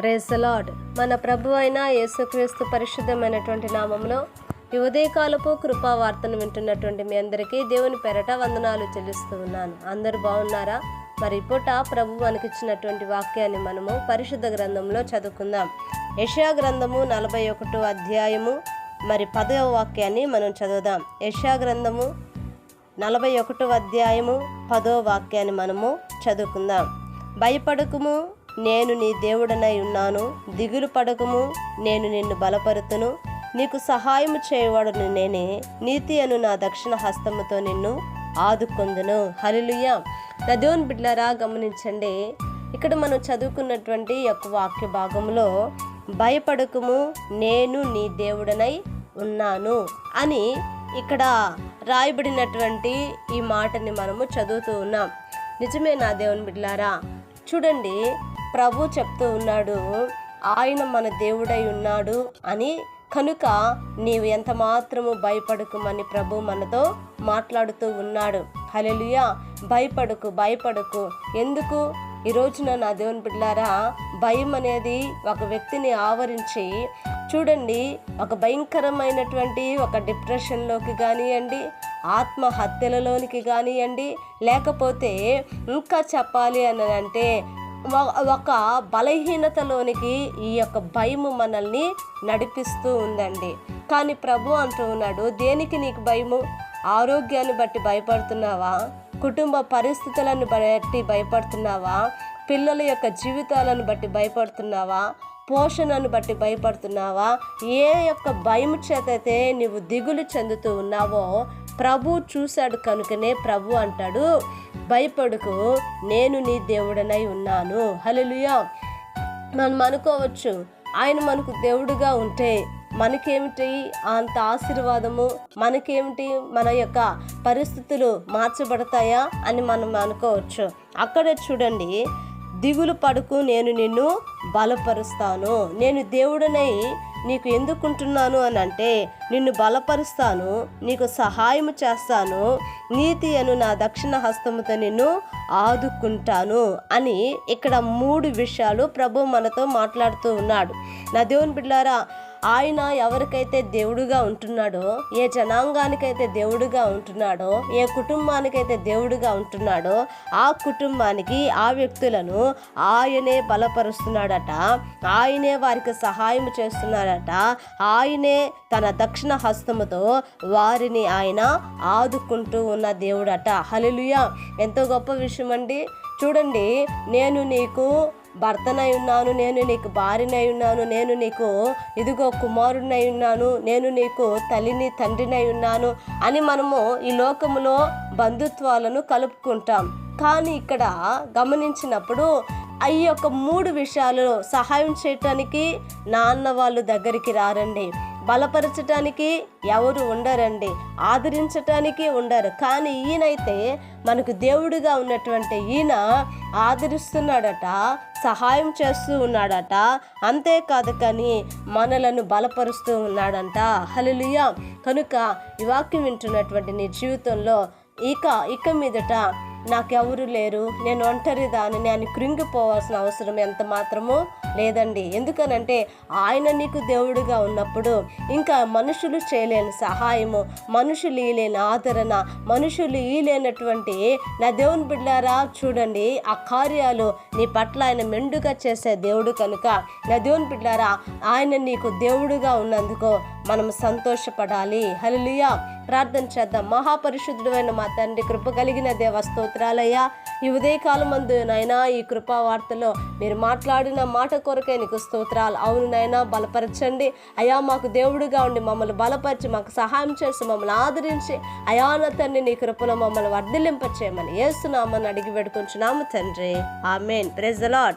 Praise lord మన ప్రభు అయిన యేసుక్రీస్తు పరిశుద్ధమైనటువంటి నామంలో ఈ ఉదయకాలపు కృపా వార్తను వింటున్నటువంటి మీ అందరికీ దేవుని పెరట వందనాలు చెల్లిస్తూ ఉన్నాను. అందరూ బాగున్నారా? మరి పూట ప్రభు మనకిచ్చినటువంటి వాక్యాన్ని మనము పరిశుద్ధ గ్రంథంలో చదువుకుందాం. యషయా గ్రంథము నలభై ఒకటో అధ్యాయము మరి పదవ వాక్యాన్ని మనం చదువుదాం. యషయా గ్రంథము నలభై ఒకటో అధ్యాయము పదో వాక్యాన్ని మనము చదువుకుందాం. భయపడకుము నేను నీ దేవుడనై ఉన్నాను. దిగులు పడకము నేను నిన్ను బలపరుతును. నీకు సహాయము చేయవాడును నేనే. నీతి అను నా దక్షిణ హస్తముతో నిన్ను ఆదుకొందును. హలిలుయ నా బిడ్లరా గమనించండి. ఇక్కడ మనం చదువుకున్నటువంటి యొక్క వాక్య భాగంలో భయపడకము నేను నీ దేవుడనై ఉన్నాను అని ఇక్కడ రాయబడినటువంటి ఈ మాటని మనము చదువుతూ ఉన్నాం. నిజమే నా దేవుని బిడ్లారా. చూడండి ప్రభు చెప్తూ ఉన్నాడు ఆయన మన దేవుడై ఉన్నాడు అని. కనుక నీవు ఎంత మాత్రము భయపడకుమని ప్రభు మనతో మాట్లాడుతూ ఉన్నాడు. హలెలుయా భయపడకు భయపడకు. ఎందుకు? ఈ రోజున నా దేవుని బిడ్డారా భయం అనేది ఒక వ్యక్తిని ఆవరించి చూడండి ఒక భయంకరమైనటువంటి ఒక డిప్రెషన్లోకి కానివ్వండి ఆత్మహత్యలలోనికి కానివ్వండి లేకపోతే ఇంకా చెప్పాలి అని అంటే ఒక- బలహీనతలోనికి ఈ యొక్క భయము మనల్ని నడిపిస్తూ ఉందండి. కానీ ప్రభు అంటూ ఉన్నాడు దేనికి నీకు భయము? ఆరోగ్యాన్ని బట్టి భయపడుతున్నావా? కుటుంబ పరిస్థితులను బట్టి భయపడుతున్నావా? పిల్లల యొక్క జీవితాలను బట్టి భయపడుతున్నావా? పోషణను బట్టి భయపడుతున్నావా? ఏ యొక్క భయం చేతైతే నీవు దిగులు చెందుతూ ఉన్నావో ప్రభు చూశాడు కనుకనే ప్రభు అంటాడు భయపడుకు నేను నీ దేవుడనై ఉన్నాను. హల్లెలూయా. మనం అనుకోవచ్చు ఆయన మనకు దేవుడుగా ఉంటే మనకేమిటి అంత ఆశీర్వాదము మనకేమిటి మన యొక్క పరిస్థితులు మార్చబడతాయా అని మనం అనుకోవచ్చు. అక్కడ చూడండి దిగులు పడుకు నేను నిన్ను బలపరుస్తాను. నేను దేవుడనై నీకు ఎందుకుంటున్నాను అని అంటే నిన్ను బలపరుస్తాను నీకు సహాయం చేస్తాను. నీతి అను నా దక్షిణ హస్తముతో నిన్ను ఆదుకుంటాను అని ఇక్కడ మూడు విషయాలు ప్రభు మనతో మాట్లాడుతూ ఉన్నాడు. నా దేవుని బిడ్డారా ఆయన ఎవరికైతే దేవుడుగా ఉంటున్నాడో ఏ జనాంగానికైతే దేవుడుగా ఉంటున్నాడో ఏ కుటుంబానికైతే దేవుడుగా ఉంటున్నాడో ఆ కుటుంబానికి ఆ వ్యక్తులను ఆయనే బలపరుస్తున్నాడట. ఆయనే వారికి సహాయం చేస్తున్నాడట. ఆయనే తన దక్షిణ హస్తముతో వారిని ఆయన ఆదుకుంటూ ఉన్న దేవుడట. హల్లెలూయా! ఎంతో గొప్ప విషయం అండి చూడండి నేను నీకు భర్తనై ఉన్నాను నేను నీకు భార్యనై ఉన్నాను నేను నీకు ఇదిగో కుమారుడినై ఉన్నాను నేను నీకు తల్లిని తండ్రినై ఉన్నాను అని మనము ఈ లోకములో బంధుత్వాలను కలుపుకుంటాం. కానీ ఇక్కడ గమనించినప్పుడు ఈ యొక్క మూడు విషయాలు సహాయం చేయటానికి నాన్న వాళ్ళు దగ్గరికి రారండి. బలపరచటానికి ఎవరు ఉండరండి. ఆదరించటానికి ఉండరు. కానీ ఈయనైతే మనకు దేవుడిగా ఉన్నటువంటి ఈయన ఆదరిస్తున్నాడట సహాయం చేస్తూ ఉన్నాడట. అంతేకాదు కానీ మనలను బలపరుస్తూ ఉన్నాడంట. హలిలుయ కనుక ఈ వాక్యం వింటున్నటువంటి నీ జీవితంలో ఇక ఇక మీదట నాకెవరు లేరు. నేను ఒంటరి దానిని అని కృంగిపోవాల్సిన అవసరం ఎంత మాత్రమో లేదండి. ఎందుకనంటే ఆయన నీకు దేవుడుగా ఉన్నప్పుడు ఇంకా మనుషులు చేయలేని సహాయము మనుషులు ఈలేని ఆదరణ మనుషులు ఈలేనటువంటి నా దేవుని బిడ్డారా చూడండి ఆ కార్యాలు నీ పట్ల ఆయన మెండుగా చేసే దేవుడు కనుక నా దేవుని బిడ్డారా ఆయన నీకు దేవుడుగా ఉన్నందుకు మనం సంతోషపడాలి. హలలుయా ప్రార్థన చేద్దాం. మహాపరిశుద్ధుడైన మా తండ్రి కృప కలిగిన దేవ స్తోత్రాలయ్యా. ఈ ఉదయకాలం మందు నాయనా ఈ కృపా వార్తలో మీరు మాట్లాడిన మాట కొరకే నీకు స్తోత్రాలు. అవును నాయనా బలపరచండి. అయా మాకు దేవుడిగా ఉండి మమ్మల్ని బలపరిచి మాకు సహాయం చేసి మమ్మల్ని ఆదరించి అయాన తండ్రి నీ కృపలో మమ్మల్ని వర్ధిలింపచేయమని ఏస్తున్నామని అడిగి పెడుకుంటున్నాము తండ్రి. ఆమెన్. Praise lord